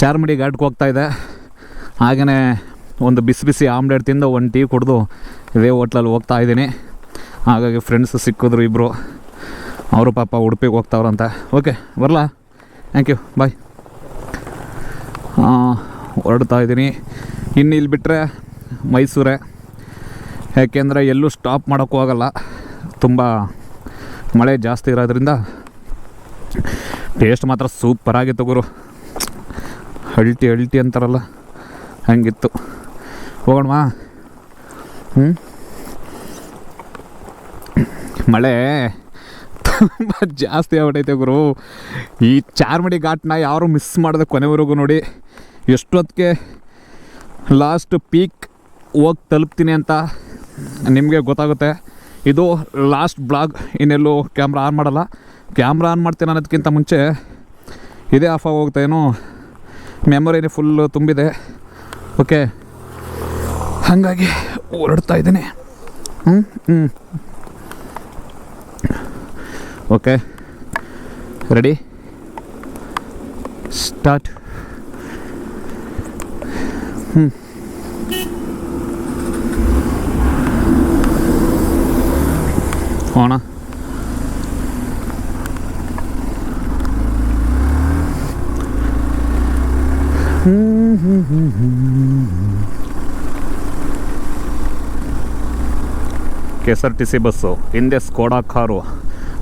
ಚಾರ್ಮಡಿ ಘಾಟ್ಗೆ ಹೋಗ್ತಾ ಇದೆ. ಹಾಗೆಯೇ ಒಂದು ಬಿಸಿ ಬಿಸಿ ಆಮ್ಲೆಟ್ ತಿಂದು ಒಂದು ಟೀ ಕುಡಿದು ಇದೇ ಹೋಟ್ಲಲ್ಲಿ ಹೋಗ್ತಾ ಇದ್ದೀನಿ. ಹಾಗಾಗಿ ಫ್ರೆಂಡ್ಸ್ ಸಿಕ್ಕಿದ್ರು ಇಬ್ಬರು ಅವರು ಪಾಪ ಉಡುಪಿಗೆ ಹೋಗ್ತಾವ್ರಂತ. ಓಕೆ ಬರಲಾ? ಥ್ಯಾಂಕ್ ಯು ಬಾಯ್ ಹೊರಡ್ತಾ ಇದ್ದೀನಿ. ಇನ್ನು ಇಲ್ಲಿ ಬಿಟ್ಟರೆ ಮೈಸೂರೇ. ಯಾಕೆಂದರೆ ಎಲ್ಲೂ ಸ್ಟಾಪ್ ಮಾಡೋಕ್ಕೂ ಆಗಲ್ಲ. ತುಂಬ ಮಳೆ ಜಾಸ್ತಿ ಇರೋದ್ರಿಂದ. ಟೇಸ್ಟ್ ಮಾತ್ರ ಸೂಪರಾಗಿತ್ತು ಗುರು. ಅಲ್ಟಿ ಅಲ್ಟಿ ಅಂತಾರಲ್ಲ, ಹಂಗಿತ್ತು. ಹೋಗೋಣ ಹ್ಞೂ ಮಳೆ ತುಂಬ ಜಾಸ್ತಿ ಆಗ್ಬಿಟ್ಟೈತೆ ಗುರು. ಈ ಚಾರ್ಮಡಿ ಘಾಟ್ನ ಯಾರು ಮಿಸ್ ಮಾಡಿದೆ ಕೊನೆವರೆಗೂ ನೋಡಿ. ಎಷ್ಟೊತ್ತಿಗೆ ಲಾಸ್ಟ್ ಪೀಕ್ ಹೋಗಿ ತಲುಪ್ತೀನಿ ಅಂತ ನಿಮಗೆ ಗೊತ್ತಾಗುತ್ತೆ. ಇದು ಲಾಸ್ಟ್ ಬ್ಲಾಗ್ ಇನ್ನೆಲ್ಲೂ ಕ್ಯಾಮ್ರಾ ಆನ್ ಮಾಡಲ್ಲ. ಕ್ಯಾಮ್ರಾ ಆನ್ ಮಾಡ್ತೀನಿ ಅನ್ನೋದಕ್ಕಿಂತ ಮುಂಚೆ ಇದೇ ಆಫ್ ಏನೋ? ಮೆಮೊರಿನೇ ಫುಲ್ಲು ತುಂಬಿದೆ. ಓಕೆ ಹಾಗಾಗಿ ಹೊರಡ್ತಾ ಇದ್ದೀನಿ. ಹ್ಞೂ ಹ್ಞೂ ಓಕೆ ರೆಡಿ ಸ್ಟಾರ್ಟ್ ಹ್ಞೂ ಹೋಣ K S R T C bus, ಹಿಂದೆ ಸ್ಕೋಡಾ ಕಾರು,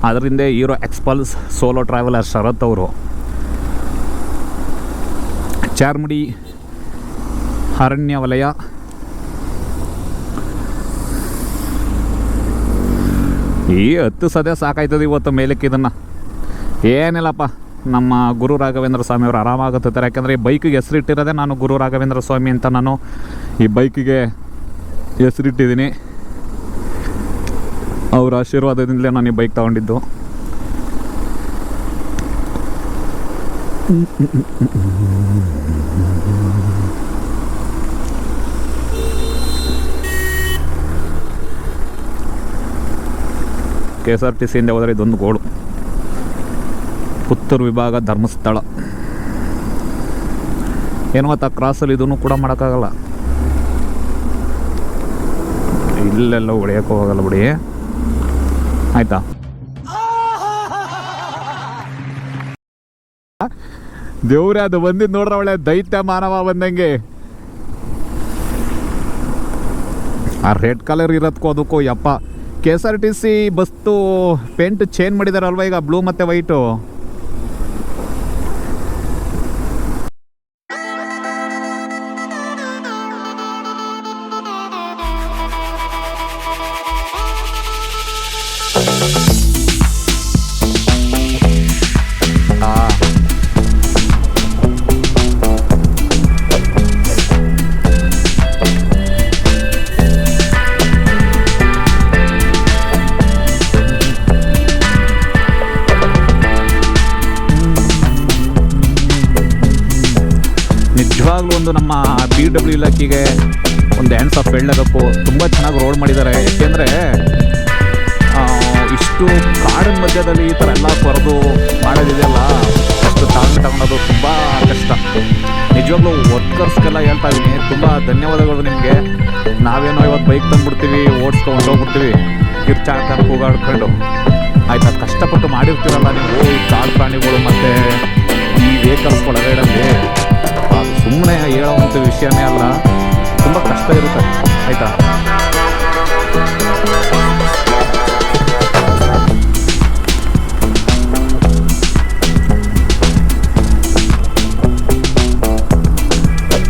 ಅದರಿಂದ Hero Xpulse solo traveller Sharath ಅವರು. ಚಾರ್ಮುಡಿ ಅರಣ್ಯ ವಲಯ ಈ ಹತ್ತು ಸದ್ಯ ಸಾಕಾಯ್ತದೆ ಇವತ್ತು ಮೇಲಕ್ಕೆ ಇದನ್ನು. ಏನಿಲ್ಲಪ್ಪ. ನಮ್ಮ ಗುರು ರಾಘವೇಂದ್ರ ಸ್ವಾಮಿ ಅವರು ಆರಾಮಾಗುತ್ತಿದ್ದಾರೆ. ಯಾಕಂದರೆ ಈ ಬೈಕಿಗೆ ಹೆಸರಿಟ್ಟಿರೋದೇ ನಾನು ಗುರು ರಾಘವೇಂದ್ರ ಸ್ವಾಮಿ ಅಂತ ನಾನು ಈ ಬೈಕಿಗೆ ಹೆಸರಿಟ್ಟಿದ್ದೀನಿ. ಅವರ ಆಶೀರ್ವಾದದಿಂದಲೇ ನಾನು ಈ ಬೈಕ್ ತಗೊಂಡಿದ್ದು. ಕೆ ಎಸ್ ಆರ್ ಟಿ ಸಿಯಿಂದ ಹೋದರೆ ಇದೊಂದು ಗೋಳು. ಪುತ್ತೂರು ವಿಭಾಗ ಧರ್ಮಸ್ಥಳ. ಏನೋ ಆ ಕ್ರಾಸಲ್ಲಿ ಇದನ್ನು ಕೂಡ ಮಾಡೋಕ್ಕಾಗಲ್ಲ. ಇಲ್ಲೆಲ್ಲ ಹೊಡೆಯೋಕ್ಕೂ ಹೋಗಲ್ಲ ಬಿಡಿ. ಆಯ್ತಾ? ದೇವ್ರೆ ಅದು ಬಂದಿದ್ದು ನೋಡ್ರ ಒಳ್ಳೆ ದೈತ್ಯ ಮಾನವ ಬಂದಂಗೆ. ಆ ರೆಡ್ ಕಲರ್ ಇರೋದಕ್ಕೂ ಅದಕ್ಕೂ ಯಪ್ಪ. K S R T C ಬಸ್ತು paint change ಮಾಡಿದಾರಲ್ವ ಈಗ ಬ್ಲೂ ಮತ್ತು ವೈಟು? ನಿಜವಾಗ್ಲೂ ಒಂದು ನಮ್ಮ ಬಿ ಡಬ್ಲ್ಯೂ ಇಲಾಖೆಗೆ ಒಂದು ಹ್ಯಾಂಡ್ಸ್ ಆಫ್ ಬೆಳ್ಳಗಪ್ಪು ತುಂಬ ಚೆನ್ನಾಗಿ ರೋಡ್ ಮಾಡಿದ್ದಾರೆ. ಏಕೆಂದರೆ ಇಷ್ಟು ಕಾಡಿನ ಮಧ್ಯದಲ್ಲಿ ಈ ಥರ ಎಲ್ಲ ಕೊರೆದು ಮಾಡೋದಿದೆಯಲ್ಲ ಅಷ್ಟು ತಾಳ್ಮೆ ತಗೊಳೋದು ತುಂಬ ಕಷ್ಟ. ನಿಜವಾಗ್ಲೂ ವರ್ಕರ್ಸ್ಗೆಲ್ಲ ಹೇಳ್ತಾ ಇದ್ದೀನಿ ತುಂಬ ಧನ್ಯವಾದಗಳು ನಿಮಗೆ. ನಾವೇನೋ ಇವತ್ತು ಬೈಕ್ ತಂದ್ಬಿಡ್ತೀವಿ ಓಡಿಸ್ಕೊಂಡು ಹೋಗ್ಬಿಡ್ತೀವಿ ಕಿರ್ಚಾಡ್ಕೊಂಡು ಕೂಗಾಡ್ಕೊಂಡು. ಆಯ್ತಾ, ಕಷ್ಟಪಟ್ಟು ಮಾಡಿರ್ತೀರಲ್ಲ ನೀವು, ಈ ಕಾಡು ಪ್ರಾಣಿಗಳು ಮತ್ತು ಈ ವೆಹಿಕಲ್ಸ್ ಒಳಗಡೆ ಅದು ಸುಮ್ಮನೆ ಹೇಳೋವಂಥ ವಿಷಯನೇ ಅಲ್ಲ ತುಂಬ ಕಷ್ಟ ಇರುತ್ತೆ ಆಯಿತಾ?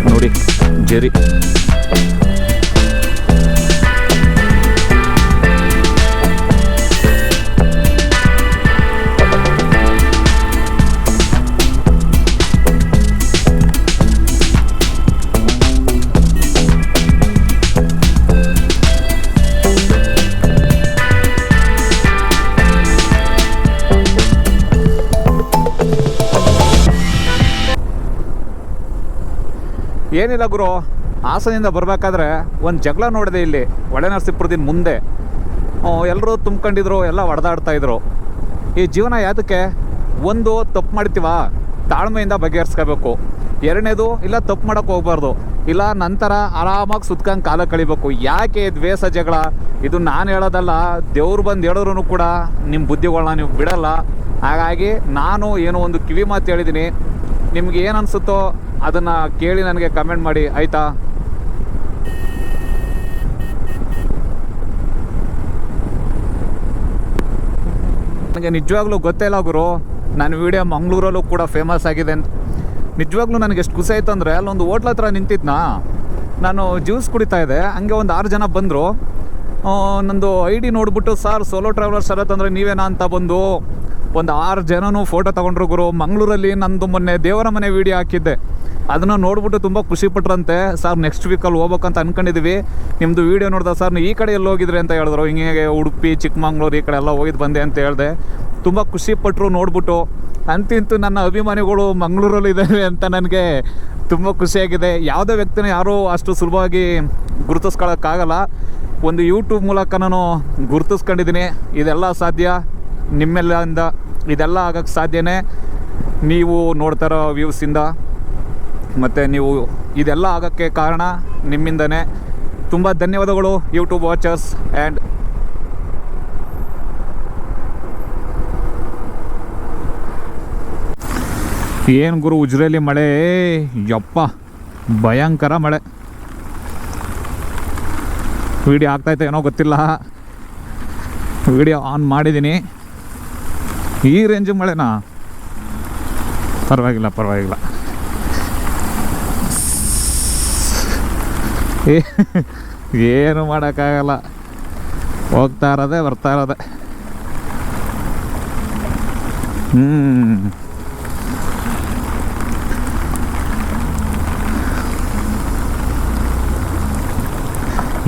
ನೋಡಿ ಜರಿ. ಏನಿಲ್ಲ ಗುರು, ಹಾಸನಿಂದ ಬರಬೇಕಾದ್ರೆ ಒಂದು ಜಗಳ ನೋಡಿದೆ ಇಲ್ಲಿ ಒಳನರಸೀಪುರದಿಂದ ಮುಂದೆ. ಎಲ್ಲರೂ ತುಂಬ್ಕೊಂಡಿದ್ರು, ಎಲ್ಲ ಹೊಡೆದಾಡ್ತಾ ಇದ್ರು. ಈ ಜೀವನ ಯಾತಕ್ಕೆ? ಒಂದು, ತಪ್ಪು ಮಾಡ್ತೀವ? ತಾಳ್ಮೆಯಿಂದ ಬಗೆಹರಿಸ್ಕೋಬೇಕು. ಎರಡನೇದು, ಇಲ್ಲ ತಪ್ಪು ಮಾಡೋಕ್ಕೆ ಹೋಗ್ಬಾರ್ದು. ಇಲ್ಲ ನಂತರ ಆರಾಮಾಗಿ ಸುತ್ಕೊಂಡು ಕಾಲ ಕಳಿಬೇಕು. ಯಾಕೆ ದ್ವೇಷ, ಜಗಳ? ಇದು ನಾನು ಹೇಳೋದಲ್ಲ, ದೇವ್ರು ಬಂದು ಹೇಳಿದ್ರು ಕೂಡ ನಿಮ್ಮ ಬುದ್ಧಿಗಳನ್ನ ನೀವು ಬಿಡಲ್ಲ. ಹಾಗಾಗಿ ನಾನು ಏನೋ ಒಂದು ಕಿವಿ ಮಾತು ಹೇಳಿದ್ದೀನಿ ನಿಮ್ಗೆ ಏನು ಅನಿಸುತ್ತೋ ಅದನ್ನು ಕೇಳಿ ನನಗೆ ಕಮೆಂಟ್ ಮಾಡಿ, ಆಯಿತಾ? ನನಗೆ ನಿಜವಾಗ್ಲೂ ಗೊತ್ತೇ ಇಲ್ಲ ಗುರು. ನನ್ನ ವಿಡಿಯೋ ಮಂಗಳೂರಲ್ಲೂ ಕೂಡ ಫೇಮಸ್ ಆಗಿದೆ. ನಿಜವಾಗ್ಲೂ ನನಗೆ ಎಷ್ಟು ಖುಷಿ ಆಯ್ತು ಅಂದರೆ ಅಲ್ಲೊಂದು ಹೋಟ್ಲ ಹತ್ರ ನಿಂತಿದ್ನಾ? ನಾನು ಜ್ಯೂಸ್ ಕುಡಿತಾ ಇದ್ದೆ. ಹಂಗೆ ಒಂದು ಆರು ಜನ ಬಂದರು. ನಂದು ಐ ಡಿ ನೋಡಿಬಿಟ್ಟು, ಸರ್ ಸೋಲೋ ಟ್ರಾವೆಲರ್ ಶರತ್ ಅಂದರೆ ನೀವೇನಾ ಅಂತ ಬಂದು ಒಂದು ಆರು ಜನನೂ ಫೋಟೋ ತಗೊಂಡ್ರು ಗುರು. ಮಂಗಳೂರಲ್ಲಿ ನಂದು ಮೊನ್ನೆ ದೇವರ ಮನೆ ವಿಡಿಯೋ ಹಾಕಿದ್ದೆ. ಅದನ್ನು ನೋಡ್ಬಿಟ್ಟು ತುಂಬ ಖುಷಿ ಪಟ್ರಂತೆ. ಸರ್ ನೆಕ್ಸ್ಟ್ ವೀಕಲ್ಲಿ ಹೋಗ್ಬೇಕಂತ ಅನ್ಕೊಂಡಿದೀವಿ. ನಿಮ್ಮದು ವೀಡಿಯೋ ನೋಡ್ದೆ, ಸರ್ ನೀವು ಈ ಕಡೆ ಎಲ್ಲಿ ಹೋಗಿದ್ರಿ? ಅಂತ ಹೇಳಿದ್ರು. ಹಿಂಗೆ ಉಡುಪಿ, ಚಿಕ್ಕಮಂಗ್ಳೂರು ಈ ಕಡೆ ಎಲ್ಲ ಹೋಗಿದ್ದು ಬಂದೆ ಅಂತ ಹೇಳಿದೆ. ತುಂಬ ಖುಷಿ ಪಟ್ಟರು ನೋಡ್ಬಿಟ್ಟು. ಅಂತಿಂತೂ ನನ್ನ ಅಭಿಮಾನಿಗಳು ಮಂಗಳೂರಲ್ಲಿ ಇದ್ದಾವೆ ಅಂತ ನನಗೆ ತುಂಬ ಖುಷಿಯಾಗಿದೆ ಯಾವುದೇ ವ್ಯಕ್ತಿನ ಯಾರೂ ಅಷ್ಟು ಸುಲಭವಾಗಿ ಗುರುತಿಸ್ಕೊಳ್ಳೋಕ್ಕಾಗಲ್ಲ ಒಂದು ಯೂಟ್ಯೂಬ್ ಮೂಲಕ ನಾನು ಗುರುತಿಸ್ಕೊಂಡಿದ್ದೀನಿ. ಇದೆಲ್ಲ ಸಾಧ್ಯ. ನಿಮ್ಮೆಲ್ಲಿಂದ ಇದೆಲ್ಲ ಆಗೋಕ್ಕೆ ಸಾಧ್ಯನೇ ನೀವು ನೋಡ್ತಾ ಇರೋ ವ್ಯೂಸಿಂದ ಮತ್ತು ನೀವು ಇದೆಲ್ಲ ಆಗೋಕ್ಕೆ ಕಾರಣ ನಿಮ್ಮಿಂದನೇ. ತುಂಬ ಧನ್ಯವಾದಗಳು ಯೂಟ್ಯೂಬ್ ವಾಚರ್ಸ್ ಆ್ಯಂಡ್ ಏನು ಗುರು ಉಜ್ರೇಲಿ ಮಳೆ? ಯಪ್ಪ, ಭಯಂಕರ ಮಳೆ. ವಿಡಿಯೋ ಆಗ್ತಾಯ್ತಾ ಏನೋ ಗೊತ್ತಿಲ್ಲ. ವಿಡಿಯೋ ಆನ್ ಮಾಡಿದ್ದೀನಿ ಈ ರೇಂಜ್ ಮಳೆನಾ? ಪರವಾಗಿಲ್ಲ ಪರವಾಗಿಲ್ಲ. ಏನು ಮಾಡೋಕ್ಕಾಗಲ್ಲ. ಹೋಗ್ತಾ ಇರೋದೆ, ಬರ್ತಾ ಇರೋದೆ. ಹ್ಞೂ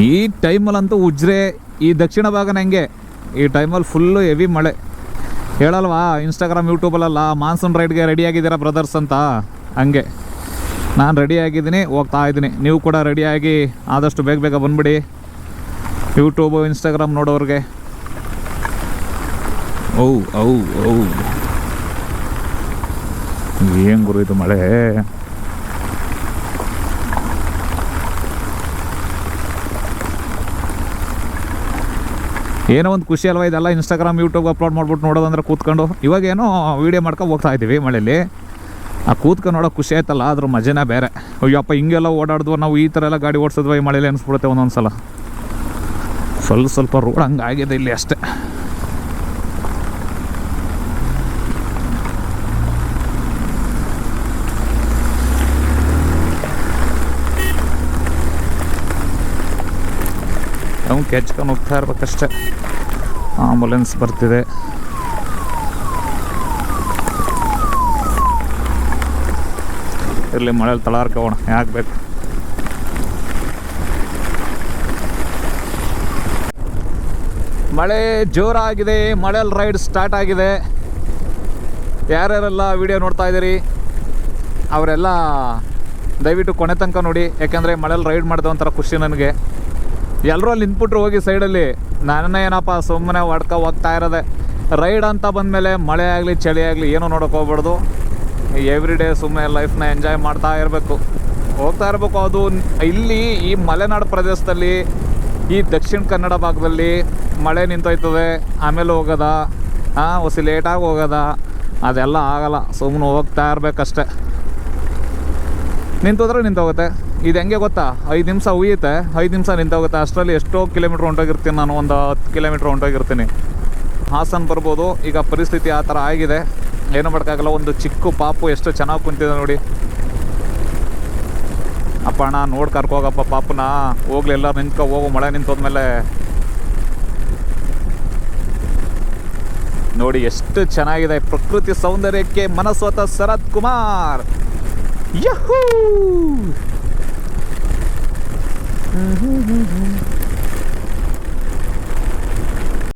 ಈ ಟೈಮಲ್ಲಂತೂ ಉಜ್ರೆ ಈ ದಕ್ಷಿಣ ಭಾಗನ ಹೆಂಗೆ? ಈ ಟೈಮಲ್ಲಿ ಫುಲ್ಲು ಹೆವಿ ಮಳೆ. ಹೇಳಲ್ವಾ ಇನ್ಸ್ಟಾಗ್ರಾಮ್ ಯೂಟ್ಯೂಬಲ್ಲೆಲ್ಲ ಮಾನ್ಸೂನ್ ರೈಡ್ಗೆ ರೆಡಿ ಆಗಿದ್ದೀರಾ ಬ್ರದರ್ಸ್ ಅಂತ? ಹಂಗೆ. ನಾನು ರೆಡಿ ಆಗಿದ್ದೀನಿ, ಹೋಗ್ತಾ ಇದ್ದೀನಿ. ನೀವು ಕೂಡ ರೆಡಿಯಾಗಿ ಆದಷ್ಟು ಬೇಗ ಬೇಗ ಬಂದ್ಬಿಡಿ. YouTube Instagram ನೋಡೋರಿಗೆ. ಓ ಔ ಏನು ಗುರು ಇದು ಮಳೆ? ಏನೋ ಒಂದು ಖುಷಿ ಅಲ್ವಾ ಇದೆಲ್ಲ ಇನ್ಸ್ಟಾಗ್ರಾಮ್ ಯೂಟ್ಯೂಬ್ ಅಪ್ಲೋಡ್ ಮಾಡ್ಬಿಟ್ಟು ನೋಡೋದಂದ್ರೆ ಕೂತ್ಕೊಂಡು. ಇವಾಗ ಏನೋ ವೀಡಿಯೋ ಮಾಡ್ಕೊಂಡು ಹೋಗ್ತಾ ಇದ್ದೀವಿ ಮಳೆಯಲ್ಲಿ ಆ ಕೂತ್ಕೊಂಡು ನೋಡೋ ಖುಷಿ ಆಯ್ತಲ್ಲ ಅದ್ರ ಮಜೆನೇ ಬೇರೆ. ಅಯ್ಯಪ್ಪ ಹಿಂಗೆಲ್ಲ ಓಡಾಡಿದ್ವ ನಾವು ಈ ಥರ ಎಲ್ಲ ಗಾಡಿ ಓಡಿಸಿದ್ವಿ ಈ ಮಳೆಯಲ್ಲಿ ಅನಿಸ್ಬಿಡುತ್ತೆ ಒಂದೊಂದು ಸಲ ಸ್ವಲ್ಪ ಸ್ವಲ್ಪ ರೋಡ್ ಹಂಗಾಗಿದೆ ಇಲ್ಲಿ ಅಷ್ಟೇ. ನಾವು ಕೆಚ್ಕೊಂಡು ಹೋಗ್ತಾ ಇರ್ಬೇಕಷ್ಟೆ. ಆಂಬುಲೆನ್ಸ್ ಬರ್ತಿದೆ. ಇರಲಿ ಮಳೇಲಿ ತಳಾರ್ಕೋಣ, ಯಾಕೆ ಬೇಕು? ಮಳೆ ಜೋರಾಗಿದೆ ಮಳೆಯಲ್ಲಿ ರೈಡ್ ಸ್ಟಾರ್ಟ್ ಆಗಿದೆ. ಯಾರ್ಯಾರೆಲ್ಲ ವಿಡಿಯೋ ನೋಡ್ತಾ ಇದ್ದೀರಿ, ಅವರೆಲ್ಲ ದಯವಿಟ್ಟು ಕೊನೆ ತನಕ ನೋಡಿ. ಯಾಕೆಂದರೆ ಮಳೆಯಲ್ಲಿ ರೈಡ್ ಮಾಡಿದ ಒಂಥರ ಖುಷಿ ನನಗೆ. ಎಲ್ಲರೂ ಅಲ್ಲಿ ನಿಂತ್ಬಿಟ್ರು ಹೋಗಿ ಸೈಡಲ್ಲಿ. ನನ್ನ ಏನಪ್ಪ ಸುಮ್ಮನೆ ಹೊಡ್ಕ ಹೋಗ್ತಾ ಇರೋದೆ. ರೈಡ್ ಅಂತ ಬಂದಮೇಲೆ ಮಳೆ ಆಗಲಿ, ಚಳಿ ಆಗಲಿ ಏನೂ ನೋಡೋಕೆ ಹೋಗ್ಬಾರ್ದು. ಎವ್ರಿ ಡೇ ಸುಮ್ಮನೆ ಲೈಫ್ನ ಎಂಜಾಯ್ ಮಾಡ್ತಾ ಇರಬೇಕು. ಹೋಗ್ತಾ ಇರಬೇಕು ಅದು. ಇಲ್ಲಿ ಈ ಮಲೆನಾಡು ಪ್ರದೇಶದಲ್ಲಿ, ಈ ದಕ್ಷಿಣ ಕನ್ನಡ ಭಾಗದಲ್ಲಿ ಮಳೆ ನಿಂತೋಯ್ತದೆ, ಆಮೇಲೆ ಹೋಗೋದ? ಹಾಂ, ಹೊಸಿ ಲೇಟಾಗಿ ಹೋಗೋದ? ಅದೆಲ್ಲ ಆಗಲ್ಲ. ಸುಮ್ಮನೆ ಹೋಗ್ತಾ ಇರಬೇಕಷ್ಟೆ. ನಿಂತೋದ್ರೆ ನಿಂತೋಗುತ್ತೆ. ಇದು ಹೆಂಗೆ ಗೊತ್ತಾ? ಐದು ನಿಮಿಷ ಉಯ್ಯುತ್ತೆ. ಐದು ನಿಮಿಷ ನಿಂತೋಗುತ್ತೆ ಅಷ್ಟರಲ್ಲಿ ಎಷ್ಟೋ ಕಿಲೋಮೀಟ್ರ್ ಹೊಂಟೋಗಿರ್ತೀನಿ ನಾನು. ಒಂದು ಹತ್ತು ಕಿಲೋಮೀಟ್ರ್ ಹೊಂಟೋಗಿರ್ತೀನಿ. ಹಾಸನ ಬರ್ಬೋದು. ಈಗ ಪರಿಸ್ಥಿತಿ ಆ ಥರ ಆಗಿದೆ. ಏನು ಮಾಡೋಕ್ಕಾಗಲ್ಲ. ಒಂದು ಚಿಕ್ಕ ಪಾಪು ಎಷ್ಟು ಚೆನ್ನಾಗಿ ಕುಂತಿದೆ ನೋಡಿ. ಅಪ್ಪ ಅಣ್ಣ, ನೋಡಿ ಕರ್ಕೋಗಪ್ಪ ಪಾಪನ. ಹೋಗ್ಲಿ ಎಲ್ಲ ನಿಂತ್ಕೊ, ಹೋಗು, ಮಳೆ ನಿಂತೋದ್ಮೇಲೆ. ನೋಡಿ, ಎಷ್ಟು ಚೆನ್ನಾಗಿದೆ. ಪ್ರಕೃತಿ ಸೌಂದರ್ಯಕ್ಕೆ ಮನಸ್ವತ ಶರತ್ ಕುಮಾರ್ ಯಹೂ! Mm-hmm.